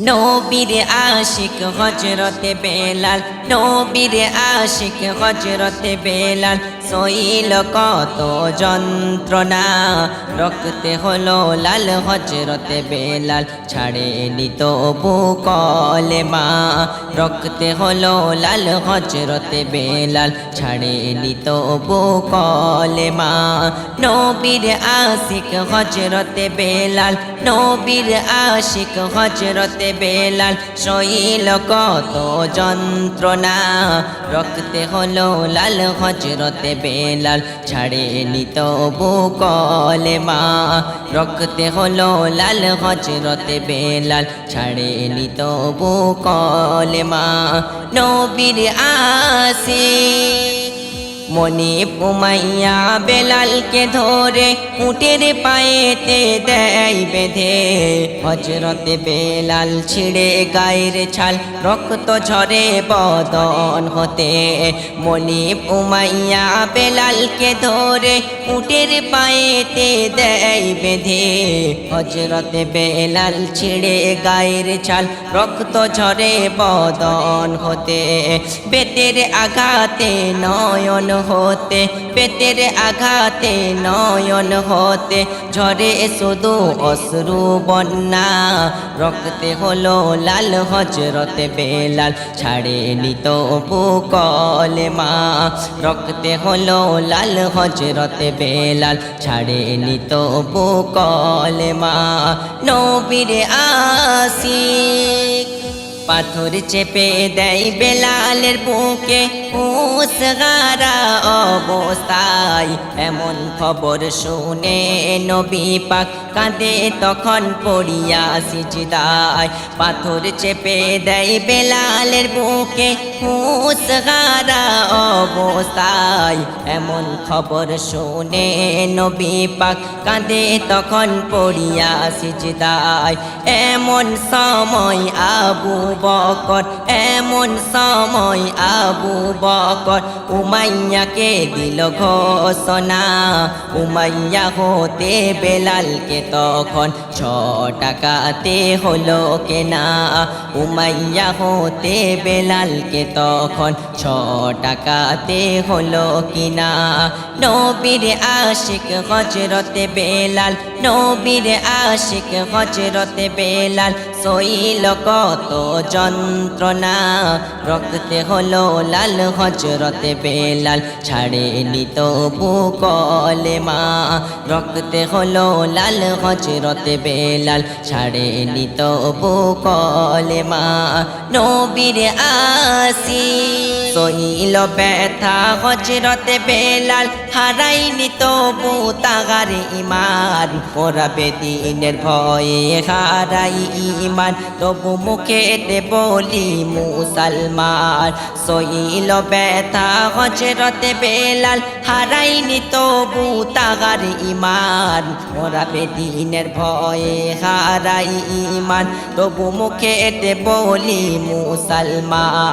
নবীর আশিক হজরতে বেলাল নবীর আশিক হজরতে বেলাল সইল কত যন্ত্রণা। রক্তে হলো লাল হজরতে বেলাল, ছাড়ে নিত কলে মা রক্তে হলো লাল হজরতে বেলাল, ছাড়ে নিত কলে মা নবীর আশিক হজরতে বেলাল, নবীর আশিক হজরতে বেলাল শৈল কত যন্ত্রণা। রক্তে হলো লাল হজরতে বেলাল ছাড়ে নিত কলে মা রক্তে হলো লাল হজরতে বেলাল ছাড়ে নিত কলে মা নবীর আসি মনে পুমাইয়া বেলালকে ধরে উটের পায়েতে দেয় বেঁধে। হজরতে বেলাল ছিঁড়ে গায়ের ছাল, রক্ত ঝরে বদন হতে। মনে পুমাইয়া বেলালকে ধরে উটের পায়েতে দেয় বেঁধে। হজরতে বেলাল ছিঁড়ে গায়ের ছাল, রক্ত ঝরে বদন হতে। বেতের আঘাতে নয়ন হতে, পেটের আঘাতে নয়ন হতে, ঝরে শুধু অশ্রু, বন্যা। রক্তে হলো লাল, হজরতে বেলাল ছাড়ে নিত কলে মা রক্তে হলো লাল, হজরতে বেলাল ছাড়ে নিত কলে মা নবীর আসি পাথর চেপে দেয় বেলালের বুকে। উসগারা অবস্থায় এমন খবর শুনে নবী পাক কাঁদে তখন পড়িয়া সিজদায়। পাথর চেপে দেয় বেলালের বুকে। উসগারা অবস্থায় এমন খবর শুনে নবী পাক কাঁদে তখন পড়িয়া সিজদায়। এমন সময় আবু বকর, এমন সময় আবু বকর উমাইয়াকে দিল ঘোষণা। উমাইয়া হতে বেলালকে তখন ছ টাকাতে হলো কেনা। উমাইয়া হতে বেলালকে তখন ছ টাকাতে হলো কিনা। নবীর আশিক হজরতে বেলাল, নবীর আশিক হজরতে বেলাল সইল কত যন্ত্রণা। রক্তে হলো লাল হজরতে বেলাল ছাড়ে নিত কলে মা রক্তে হলো লাল হজরতে বেলাল ছাড়ে নিত কলে মা নবীর আসি, সইল ব্যথা হজরতে বেলাল হারাই নিত তাগার ইমান ওরা বেদিনের ভয়ে হারাই ইমান। তবু মুখেতে বলি মুসলমান। সইল ব্যথা হজরতে বেলাল, হারাইনি তবু তাগার ইমান। ওরা বেদিনের ভয়ে হারাই ইমান। তবু মুখেতে বলি মুসলমান।